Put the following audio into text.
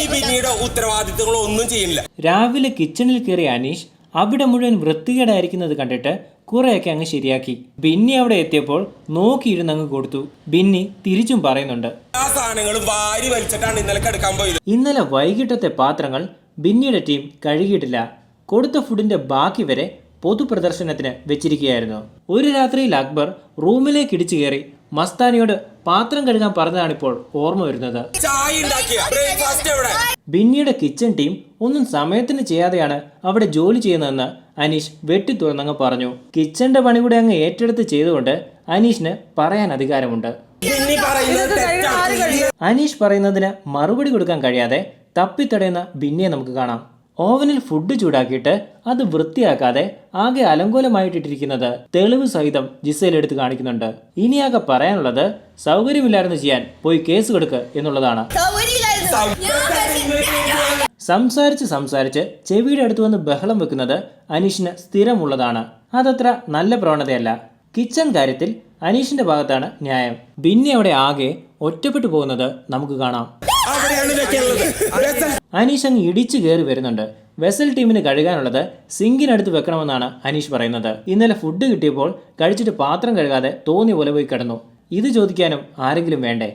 ബിന്നി പിന്നീട് ഉത്തരവാദിത്തങ്ങളോ ഒന്നും ചെയ്യില്ല രാവിലെ കിച്ചണിൽ കയറിയ അനീഷ് അവിടെ മുഴുവൻ വൃത്തികേടായിരിക്കുന്നത് കണ്ടിട്ട് കുറെയൊക്കെ അങ്ങ് ശരിയാക്കി. ബിന്നി അവിടെ എത്തിയപ്പോൾ നോക്കിയിരുന്ന് അങ്ങ് കൊടുത്തു. ബിന്നി തിരിച്ചും പറയുന്നുണ്ട്. ആ വാരി വലിച്ചിട്ടാണ് ഇന്നലെ പോയത്. ഇന്നലെ വൈകിട്ടത്തെ പാത്രങ്ങൾ ബിന്നിയുടെ ടീം കഴുകിയിട്ടില്ല. കൊടുത്ത ഫുഡിന്റെ ബാക്കി വരെ പൊതുപ്രദർശനത്തിന് വെച്ചിരിക്കുകയായിരുന്നു. ഒരു രാത്രിയിൽ അക്ബർ റൂമിലേക്ക് ഇടിച്ചു കയറി മസ്താനിയോട് പാത്രം കഴുകാൻ പറഞ്ഞതാണിപ്പോൾ ഓർമ്മ വരുന്നത്. ബിന്നിയുടെ കിച്ചൺ ടീം ഒന്നും സമയത്തിന് ചെയ്യാതെയാണ് അവിടെ ജോലി ചെയ്യുന്നതെന്ന് അനീഷ് വെട്ടി തുറന്നങ്ങ് പറഞ്ഞു. കിച്ചന്റെ പണി കൂടെ അങ്ങ് ഏറ്റെടുത്ത് ചെയ്തുകൊണ്ട് അനീഷിന് പറയാൻ അധികാരമുണ്ട്. അനീഷ് പറയുന്നതിന് മറുപടി കൊടുക്കാൻ കഴിയാതെ തപ്പിത്തടയുന്ന ബിന്നിയെ നമുക്ക് കാണാം. ഓവനിൽ ഫുഡ് ചൂടാക്കിയിട്ട് അത് വൃത്തിയാക്കാതെ ആകെ അലങ്കോലമായിട്ടിട്ടിരിക്കുന്നത് തെളിവ് സഹിതം ജിസയിൽ എടുത്ത് കാണിക്കുന്നുണ്ട്. ഇനിയാകെ പറയാനുള്ളത് സൗകര്യമില്ലായിരുന്നു ചെയ്യാൻ പോയി കേസ് കൊടുക്ക് എന്നുള്ളതാണ്. സംസാരിച്ച് സംസാരിച്ച് ചെവിയുടെ അടുത്ത് വന്ന് ബഹളം വെക്കുന്നത് അനീഷിന് സ്ഥിരമുള്ളതാണ്. അതത്ര നല്ല പ്രവണതയല്ല. കിച്ചൺ കാര്യത്തിൽ അനീഷിന്റെ ഭാഗത്താണ് ന്യായം. ബിന്നി അവിടെ ആകെ ഒറ്റപ്പെട്ടു പോകുന്നത് നമുക്ക് കാണാം. അവിടെയാണ് അനീഷ് അങ്ങ് ഇടിച്ചു കയറി വരുന്നുണ്ട്. വെസൽ ടീമിന് കഴുകാനുള്ളത് സിങ്കിനടുത്ത് വെക്കണമെന്നാണ് അനീഷ് പറയുന്നത്. ഇന്നലെ ഫുഡ് കിട്ടിയപ്പോൾ കഴിച്ചിട്ട് പാത്രം കഴുകാതെ തോന്നിയ പോലെ പോയി കിടന്നു. ഇത് ചോദിക്കാനും ആരെങ്കിലും വേണ്ടേ?